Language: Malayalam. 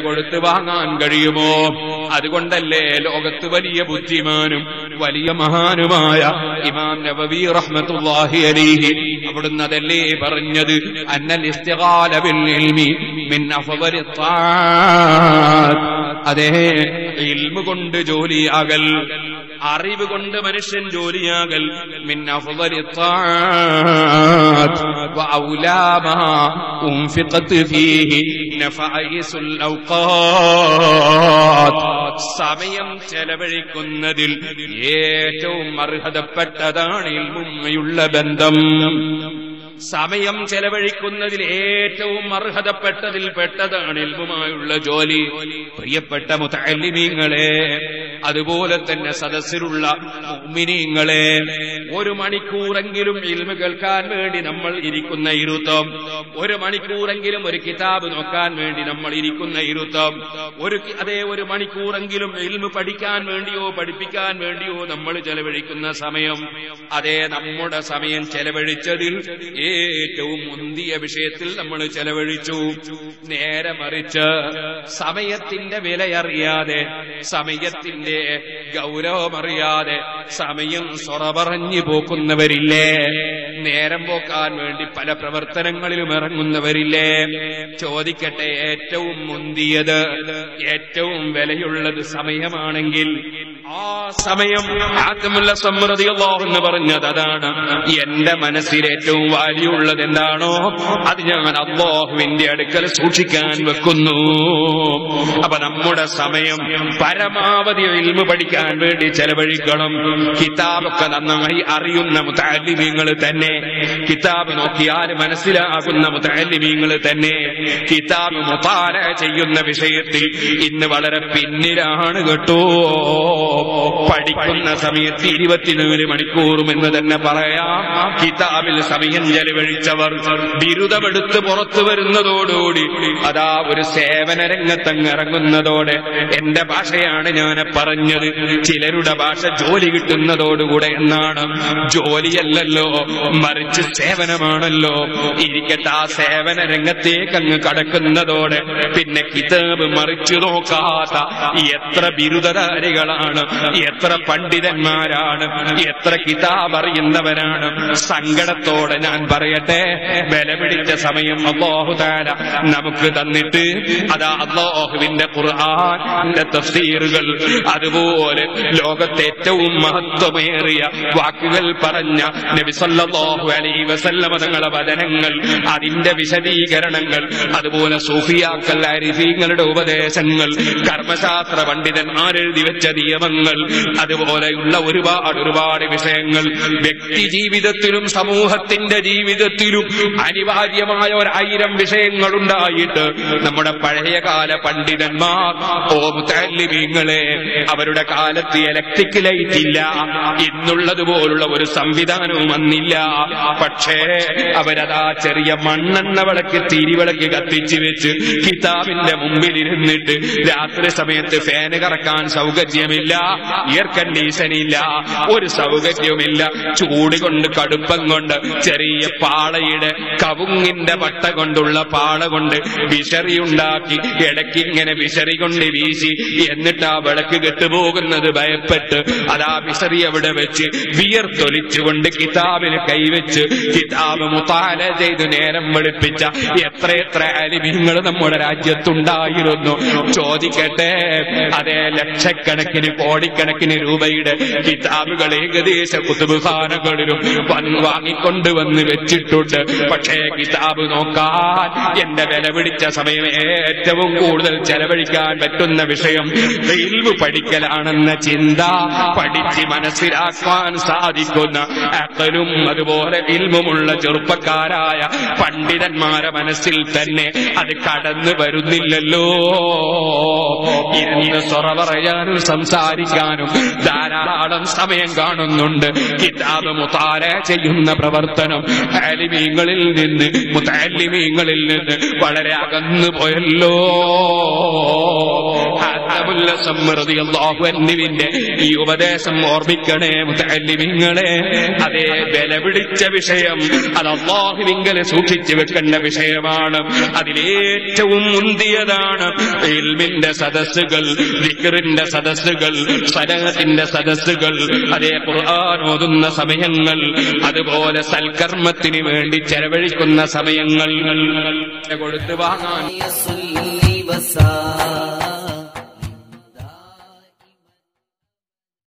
കൊടുത്ത് വാങ്ങാൻ കഴിയുമോ? അതുകൊണ്ടല്ലേ ലോകത്ത് വലിയ ബുദ്ധിമാനും വലിയ മഹാനുമായ ഇമാം നബവി റഹ്മത്തുല്ലാഹി അലീഹി അവിടുന്ന് അതല്ലേ പറഞ്ഞത്? മിൻ അതേ ഇൽമു കൊണ്ട് ജോലിയാകൽ അറിവ് കൊണ്ട് മനുഷ്യൻ ജോലിയാകൽ മിൻ വ സമയം ചെലവഴിക്കുന്നതിൽ ഏറ്റവും അർഹതപ്പെട്ടതാണ് ഇൽമുമ്മയുള്ള ബന്ധം. സമയം ചെലവഴിക്കുന്നതിൽ ഏറ്റവും അർഹതപ്പെട്ടതിൽ പെട്ടതാണ് ഇൽമുമായുള്ള ജോലി. പ്രിയപ്പെട്ട മുത്തല്ലിമീങ്ങളെ അതുപോലെ തന്നെ സദസ്സിലുള്ള മുഅ്മിനീങ്ങളെ ഒരു മണിക്കൂറെങ്കിലും ഇൽമ കേൾക്കാൻ വേണ്ടി നമ്മൾ ഇരിക്കുന്ന ഇരുത്തം ഒരു മണിക്കൂറെങ്കിലും ഒരു കിതാബ് നോക്കാൻ വേണ്ടി നമ്മൾ ഇരിക്കുന്ന ഇരുത്തം ഒരു അതേ ഒരു മണിക്കൂറെങ്കിലും ഇൽമ പഠിക്കാൻ വേണ്ടിയോ പഠിപ്പിക്കാൻ വേണ്ടിയോ നമ്മൾ ചെലവഴിക്കുന്ന സമയം. അതേ നമ്മുടെ സമയം ചെലവഴിച്ചതിൽ ഏറ്റവും മുന്തിയ വിഷയത്തിൽ നമ്മൾ ചെലവഴിച്ചു. നേരെ മറിച്ച് സമയത്തിന്റെ വിലയറിയാതെ സമയത്തിന്റെ ഗൗരവമറിയാതെ സമയം സൊറ പറഞ്ഞു പോക്കുന്നവരില്ലേ? നേരം പോക്കാൻ വേണ്ടി പല പ്രവർത്തനങ്ങളിലും ഇറങ്ങുന്നവരില്ലേ? ചോദിക്കട്ടെ ഏറ്റവും മുന്തിയത് ഏറ്റവും വിലയുള്ളത് സമയമാണെങ്കിൽ ആ സമയം ആത്മല്ല സമൃദ്ധി എന്ന് പറഞ്ഞത് അതാണ്. എന്റെ മനസ്സിൽ ഏറ്റവും വാല്യുള്ളത് എന്താണോ അത് ഞാൻ അള്ളാഹുവിന്റെ അടുക്കൽ സൂക്ഷിക്കാൻ വെക്കുന്നു. അപ്പൊ നമ്മുടെ സമയം പരമാവധി ഇൽമ പഠിക്കാൻ വേണ്ടി ചെലവഴിക്കണം. കിതാബൊക്കെ നന്നായി അറിയുന്ന മുത്താലിമീങ്ങൾ തന്നെ കിതാബ് നോക്കിയാൽ മനസ്സിലാകുന്ന മുത്താലിമീങ്ങൾ തന്നെ കിതാബ് മുത്താല ചെയ്യുന്ന വിഷയത്തിൽ ഇന്ന് വളരെ പിന്നിലാണ് കേട്ടോ. പഠിക്കുന്ന സമയത്ത് ഇരുപത്തിനാല് മണിക്കൂറും എന്ന് തന്നെ പറയാം. കിതാബിൽ സമയം ചെലവഴിച്ചവർ ബിരുദമെടുത്ത് പുറത്തു വരുന്നതോടുകൂടി അതാ ഒരു സേവന രംഗത്തങ്ങ് ഇറങ്ങുന്നതോടെ എന്റെ ഭാഷയാണ് ഞാൻ പറഞ്ഞത്. ചിലരുടെ ഭാഷ ജോലി കിട്ടുന്നതോടുകൂടെ എന്നാണ്. ജോലിയല്ലല്ലോ മറിച്ച് സേവനമാണല്ലോ. ഇരിക്കട്ടെ ആ സേവന രംഗത്തേക്ക് അങ്ങ് കടക്കുന്നതോടെ പിന്നെ കിതാബ് മറിച്ചു നോക്കാത്ത എത്ര ബിരുദധാരികളാണ് എത്ര പണ്ഡിതന്മാരാണ് എത്ര കിതാബ് അറിയുന്നവരാണ് സങ്കടത്തോടെ ഞാൻ പറയട്ടെ വില പിടിച്ച സമയം അള്ളാഹുതാര നമുക്ക് തന്നിട്ട് അതാ അള്ളാഹുവിന്റെ ഖുർആാന്റെ തഫ്സീറുകൾ അതുപോലെ ലോകത്തെ ഏറ്റവും മഹത്വമേറിയ വാക്കുകൾ പറഞ്ഞ നബി അലൈ അലൈഹി വസല്ലമ തങ്ങളുടെ വചനങ്ങൾ അതിന്റെ വിശദീകരണങ്ങൾ അതുപോലെ സൂഫിയാക്കൽ അരിഫീങ്ങളുടെ ഉപദേശങ്ങൾ കർമ്മശാസ്ത്ര പണ്ഡിതന്മാരെഴുതി വെച്ച നിയമങ്ങൾ അതുപോലെയുള്ള ഒരുപാട് ഒരുപാട് വിഷയങ്ങൾ. വ്യക്തി ജീവിതത്തിലും സമൂഹത്തിന്റെ ജീവിതത്തിലും അനിവാര്യമായ ഒരായിരം വിഷയങ്ങൾ ഉണ്ടായിട്ട് നമ്മുടെ പഴയകാല പണ്ഡിതന്മാർ ഓ മുത്തല്ലിമീങ്ങളെ അവരുടെ കാലത്ത് ഇലക്ട്രിക് ലൈറ്റ് ഇല്ല. ഇന്നുള്ളതുപോലുള്ള ഒരു സംവിധാനവും വന്നില്ല. പക്ഷേ അവരതാ ചെറിയ മണ്ണെണ്ണ വിളക്ക് തിരിവിളക്ക് കത്തിച്ചു വെച്ച് കിതാബിന്റെ മുമ്പിൽ ഇരുന്നിട്ട് രാത്രി സമയത്ത് ഫാന് കറക്കാൻ സൗകര്യമില്ല. എയർ കണ്ടീഷൻ ഇല്ല ഒരു സൗകര്യവുമില്ല. ചൂട് കൊണ്ട് കടുപ്പം കൊണ്ട് ചെറിയ പാളയുടെ കവുങ്ങിന്റെ വട്ട കൊണ്ടുള്ള പാള കൊണ്ട് വിശറി ഉണ്ടാക്കി ഇടയ്ക്ക് ഇങ്ങനെ വിശറി കൊണ്ട് വീശി എന്നിട്ട് ആ വിളക്ക് കെട്ടുപോകുന്നത് ഭയപ്പെട്ട് അതാ വിശറി അവിടെ വെച്ച് വിയർത്തൊലിച്ചുകൊണ്ട് കിതാബിന് കൈവച്ച് കിതാബ് മുത്താല ചെയ്ത് നേരം വെളുപ്പിച്ച എത്ര അലിമിങ്ങൾ നമ്മുടെ രാജ്യത്തുണ്ടായിരുന്നു. ചോദിക്കട്ടെ അതേ ലക്ഷക്കണക്കിന് കോടിക്കണക്കിന് രൂപയുടെ കിതാബുകൾ ഏകദേശ കുത്തുബുഖാനകളിലും വന്ന് വാങ്ങിക്കൊണ്ടുവന്ന് വെച്ചിട്ടുണ്ട്. പക്ഷേ കിതാബ് നോക്കാൻ എന്റെ വില പിടിച്ച സമയം ഏറ്റവും കൂടുതൽ ചെലവഴിക്കാൻ പറ്റുന്ന വിഷയം ഇൽമു പഠിക്കലാണെന്ന ചിന്ത പഠിച്ച് മനസ്സിലാക്കാൻ സാധിക്കുന്ന അക്കലും അതുപോലെ ഇൽവുമുള്ള ചെറുപ്പക്കാരായ പണ്ഡിതന്മാരെ മനസ്സിൽ തന്നെ അത് കടന്നു വരുന്നില്ലല്ലോ. ഇരുന്ന് സൊറ പറയാനും സംസാരിക്കാനും ധാരാളം സമയം കാണുന്നുണ്ട്. കിതാബ് മുത്താര ചെയ്യുന്ന പ്രവർത്തനം അലിമീങ്ങളിൽ നിന്ന് മുത്താലിമീങ്ങളിൽ നിന്ന് വളരെ അകന്നു പോയല്ലോ. അൻഹുവിന്റെ ഈ ഉപദേശം ഓർമ്മിക്കണേ മുത്തല്ലിമിങ്ങളെ അതേ വില പിടിച്ച വിഷയം അത് അള്ളാഹുവിങ്കലെ സൂക്ഷിച്ചു വെക്കേണ്ട വിഷയമാണ്. അതിലേറ്റവും മുന്തിയതാണ് ഇൽമിന്റെ സദസ്സുകൾ വിക്റിന്റെ സദസ്സുകൾ സലഹത്തിന്റെ സദസ്സുകൾ അതേ ഖുർആൻ ഓതുന്ന സമയങ്ങൾ അതുപോലെ സൽക്കർമ്മത്തിന് വേണ്ടി ചെലവഴിക്കുന്ന സമയങ്ങൾ. കൊടുത്തു വാങ്ങാൻ.